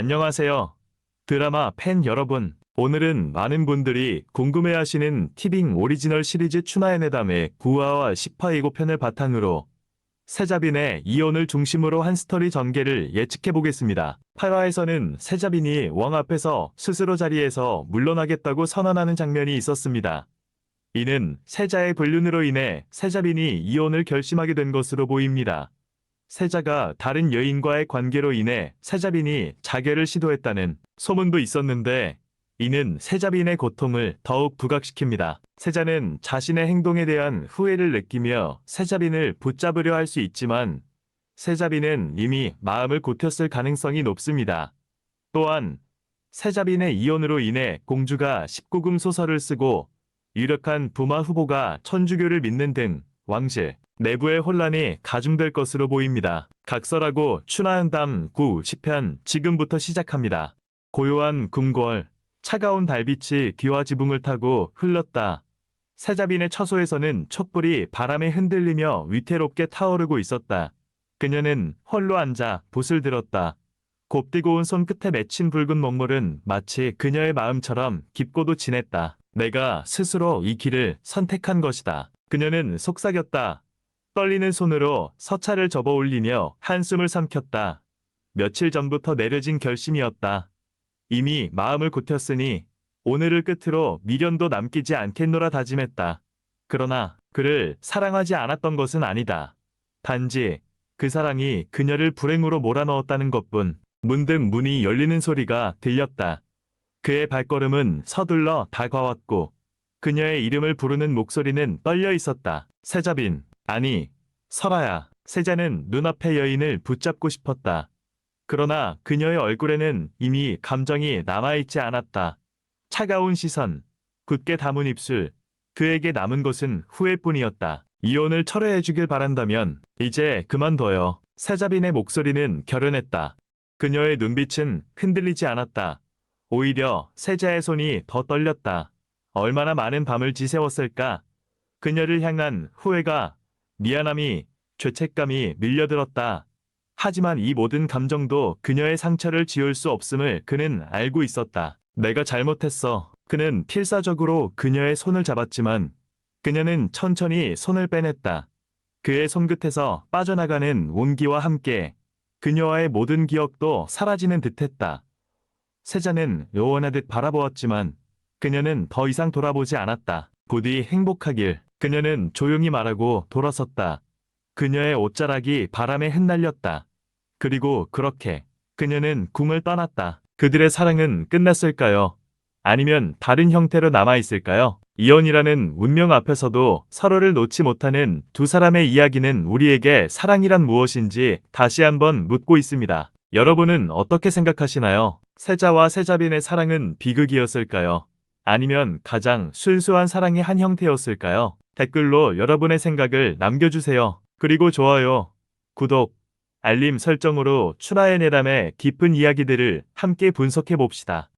안녕하세요. 드라마 팬 여러분. 오늘은 많은 분들이 궁금해하시는 티빙 오리지널 시리즈 추나의 내담의 9화와 10화 예고편을 바탕으로 세자빈의 이혼을 중심으로 한 스토리 전개를 예측해 보겠습니다. 8화에서는 세자빈이 왕 앞에서 스스로 자리에서 물러나겠다고 선언하는 장면이 있었습니다. 이는 세자의 불륜으로 인해 세자빈이 이혼을 결심하게 된 것으로 보입니다. 세자가 다른 여인과의 관계로 인해 세자빈이 자결을 시도했다는 소문도 있었는데 이는 세자빈의 고통을 더욱 부각시킵니다. 세자는 자신의 행동에 대한 후회를 느끼며 세자빈을 붙잡으려 할 수 있지만 세자빈은 이미 마음을 굳혔을 가능성이 높습니다. 또한 세자빈의 이혼으로 인해 공주가 19금 소설을 쓰고 유력한 부마 후보가 천주교를 믿는 등 왕실 내부의 혼란이 가중될 것으로 보입니다. 각설하고 추나은담 9, 10편 지금부터 시작합니다. 고요한 궁궐, 차가운 달빛이 귀와 지붕을 타고 흘렀다. 세자빈의 처소에서는 촛불이 바람에 흔들리며 위태롭게 타오르고 있었다. 그녀는 홀로 앉아 붓을 들었다. 곱디고 온 손끝에 맺힌 붉은 먹물은 마치 그녀의 마음처럼 깊고도 진했다. 내가 스스로 이 길을 선택한 것이다. 그녀는 속삭였다. 떨리는 손으로 서차를 접어 올리며 한숨을 삼켰다. 며칠 전부터 내려진 결심이었다. 이미 마음을 굳혔으니 오늘을 끝으로 미련도 남기지 않겠노라 다짐했다. 그러나 그를 사랑하지 않았던 것은 아니다. 단지 그 사랑이 그녀를 불행으로 몰아넣었다는 것뿐 문득 문이 열리는 소리가 들렸다. 그의 발걸음은 서둘러 다가왔고 그녀의 이름을 부르는 목소리는 떨려 있었다. 세자빈, 아니, 설아야. 세자는 눈앞의 여인을 붙잡고 싶었다. 그러나 그녀의 얼굴에는 이미 감정이 남아있지 않았다. 차가운 시선, 굳게 담은 입술, 그에게 남은 것은 후회뿐이었다. 이혼을 철회해주길 바란다면 이제 그만둬요. 세자빈의 목소리는 결연했다. 그녀의 눈빛은 흔들리지 않았다. 오히려 세자의 손이 더 떨렸다. 얼마나 많은 밤을 지새웠을까? 그녀를 향한 후회가, 미안함이, 죄책감이 밀려들었다. 하지만 이 모든 감정도 그녀의 상처를 지울 수 없음을 그는 알고 있었다. 내가 잘못했어. 그는 필사적으로 그녀의 손을 잡았지만 그녀는 천천히 손을 빼냈다. 그의 손끝에서 빠져나가는 온기와 함께 그녀와의 모든 기억도 사라지는 듯했다. 세자는 요원하듯 바라보았지만 그녀는 더 이상 돌아보지 않았다. 부디 행복하길. 그녀는 조용히 말하고 돌아섰다. 그녀의 옷자락이 바람에 흩날렸다. 그리고 그렇게 그녀는 궁을 떠났다. 그들의 사랑은 끝났을까요? 아니면 다른 형태로 남아있을까요? 이혼이라는 운명 앞에서도 서로를 놓지 못하는 두 사람의 이야기는 우리에게 사랑이란 무엇인지 다시 한번 묻고 있습니다. 여러분은 어떻게 생각하시나요? 세자와 세자빈의 사랑은 비극이었을까요? 아니면 가장 순수한 사랑의 한 형태였을까요? 댓글로 여러분의 생각을 남겨주세요. 그리고 좋아요, 구독, 알림 설정으로 추나의 내담의 깊은 이야기들을 함께 분석해 봅시다.